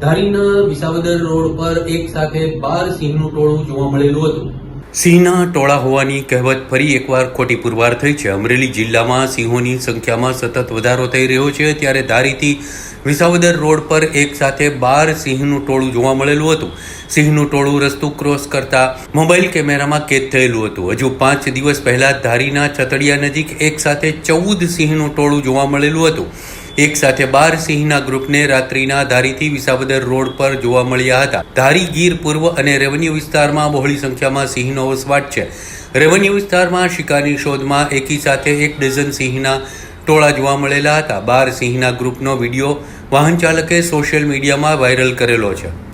ધારીના Visavadar road પર એક સાથે બાર સિંહનું ટોળું જોવા મળેલું હતું. સિંહના ટોળા હોવાની કહેવત ફરી એકવાર ખોટી પુરવાર થઈ છે. અમરેલી જિલ્લામાં સિંહોની સંખ્યામાં સતત વધારો થઈ રહ્યો છે ત્યારે ધારીથી વિસાવદર રોડ પર એક સાથે બાર સિંહનું ટોળું જોવા મળેલું હતું. સિંહનું ટોળું રસ્તું ક્રોસ કરતા મોબાઈલ કેમેરામાં કેદ થયેલું હતું. હજુ પાંચ દિવસ પહેલાં ધારીના છતડિયા નજીક એક સાથે ચૌદ સિંહનું ટોળું જોવા મળેલું હતું. એક સાથે બાર સિંહના ગ્રુપને રાત્રિના ધારીથી વિસાવદર રોડ પર જોવા મળ્યા હતા. ધારી ગીર, પૂર્વ અને રેવન્યુ વિસ્તારમાં બહોળી સંખ્યામાં સિંહનો વસવાટ છે. રેવન્યુ વિસ્તારમાં શિકારની શોધમાં એકી સાથે એક ડઝન સિંહના ટોળા જોવા મળેલા હતા. બાર સિંહના ગ્રુપનો વીડિયો વાહન ચાલકે સોશિયલ મીડિયામાં વાયરલ કરેલો છે.